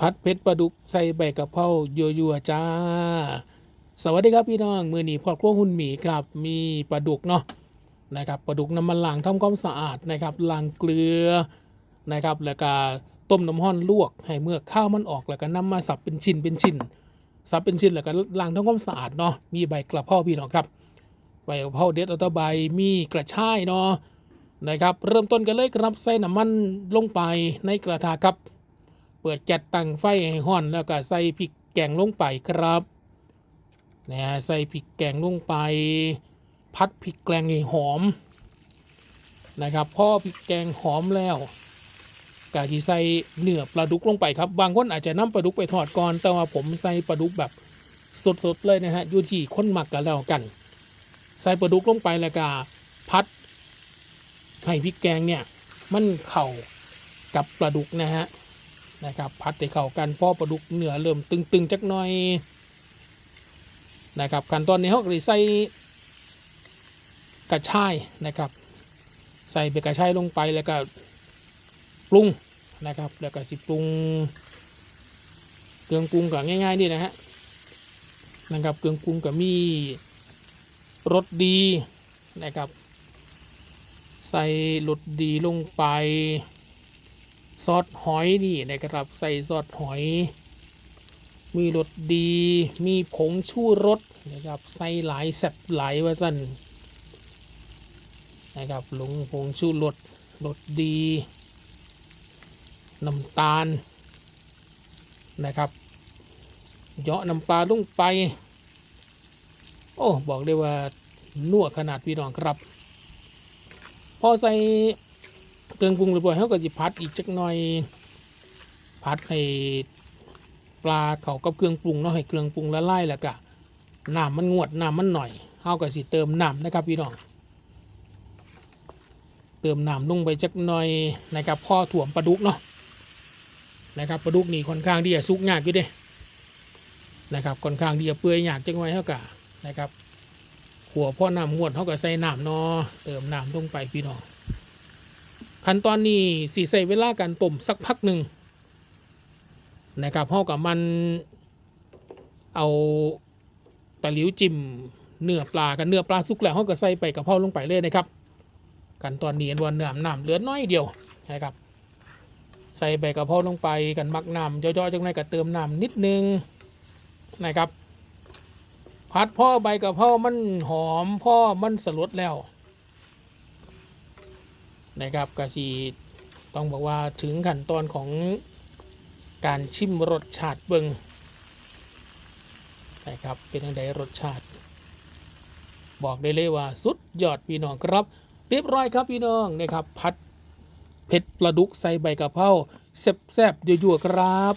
พัดเพชรปลาดุกใส่ใบกะเพรายัวๆจ้า สวัสดีครับพี่น้องมือนีพอดครัวหุ่นหมีครับมีปลาดุกเนาะนะครับปลาดุกน้ำมันล้างทำความสะอาดนะครับล้างเกลือนะครับ แล้วก็ต้มน้ำห้อนลวกให้เมื่อข้าวมันออกแล้วก็นำมาสับเป็นชิ้นเป็นชิ้นสับเป็นชิ้นแล้วก็ล้างทำความสะอาดเนาะมีใบกระเพราพี่น้องครับใบกระเพราเด็ดเอาตะใบมีกระชายเนาะนะครับ เริ่มต้นกันเลยครับใส่น้ำมันลงไปในกระทะครับ ปิดแก๊สตั้งไฟให้ห้อนแล้วก็ใส่พริกแกงลงไปครับนะฮะใส่พริกแกงลงไป พัดพริกแกงให้หอมนะครับพอพริกแกงหอมแล้วก็ที่ใส่เนื้อปลาดุกลงไปครับบางคนอาจจะนำปลาดุกไปทอดก่อน แต่ว่าผมใส่ปลาดุกแบบสดๆเลยนะฮะอยู่ที่คนหมักกันแล้วกัน ใส่ปลาดุกลงไปแล้วก็พัดให้พริกแกงเนี่ยมันเข้ากับปลาดุกนะฮะ นะครับพัดให้เข้ากันพอปลาดุกเนื้อเริ่มตึงๆจักหน่อยนะครับขั้นตอนนี้เขาก็ใส่กระชายนะครับ ใส่เบกระชายลงไปแล้วก็ปรุงนะครับแล้วก็สิปรุงเครื่องปรุงก็ง่ายๆนี่นะฮะนะครับเครื่องปรุงก็มีรสดีนะครับ ใส่รสดีลงไป ซอสหอยนี่นะครับ ใส่ซอสหอย มีรสดี มีผงชูรสนะครับใส่หลายแซ่บหลายว่าสั่นนะครับลงผงชูรสรสดีน้ำตาลนะครับเหยาะน้ำปลาลงไป โอ้ บอกได้ว่านัวขนาดพี่น้องครับ พอใส่ เครื่องปรุงเรียบร้อยเขาก็จะพัดอีกจักหน่อยพัดให้ปลาเขากับเครื่องปรุงเนาะให้เครื่องปรุงละลายแล้วก็น้ำมันงวดน้ำมันหน่อยเขาก็สิเติมน้ำนะครับพี่น้องเติมน้ำลงไปจักหน่อยนะครับพ่อถ่วมปลาดุกเนาะนะครับปลาดุกนี่ค่อนข้างที่จะสุกยากอยู่เด้นะครับค่อนข้างที่จะเปื่อยยากจังไว้เขากะนะครับขัวพ่อน้ำงวดเขาก็ใส่น้ำเนาะเติมน้ำลงไปพี่น้อง ขั้นตอนนี้สีใส่เวลาการต้มสักพักหนึ่งนะครับเ่ากับมันเอาตะหลิวจิ้มเนื้อปลากันเนื้อปลาสุกแล้วเขาก็ใส่ไปกับเผาลงไปเลยนะครับขั้นตอนนี้อันวันเนื้อน้ำเหลือน้อยเดียวนะครับ ใส่ใบกระเพราลงไปกันมักน้ำย่อๆจังไรก็เติมน้ำนิดนึงนะครับ พัดพ่อใบกระเพรามันหอมพ่อมันสลดแล้ว นะครับกะซีต้องบอกว่าถึงขั้นตอนของการชิมรสชาติเบิงนะครับเป็นยังไงรสชาติ บอกได้เลยว่าสุดยอดพี่น้องครับ เรียบร้อยครับพี่น้องนะครับพัดเผ็ดปลาดุกใส่ใบกะเพราแซ่บๆยั่วๆครับ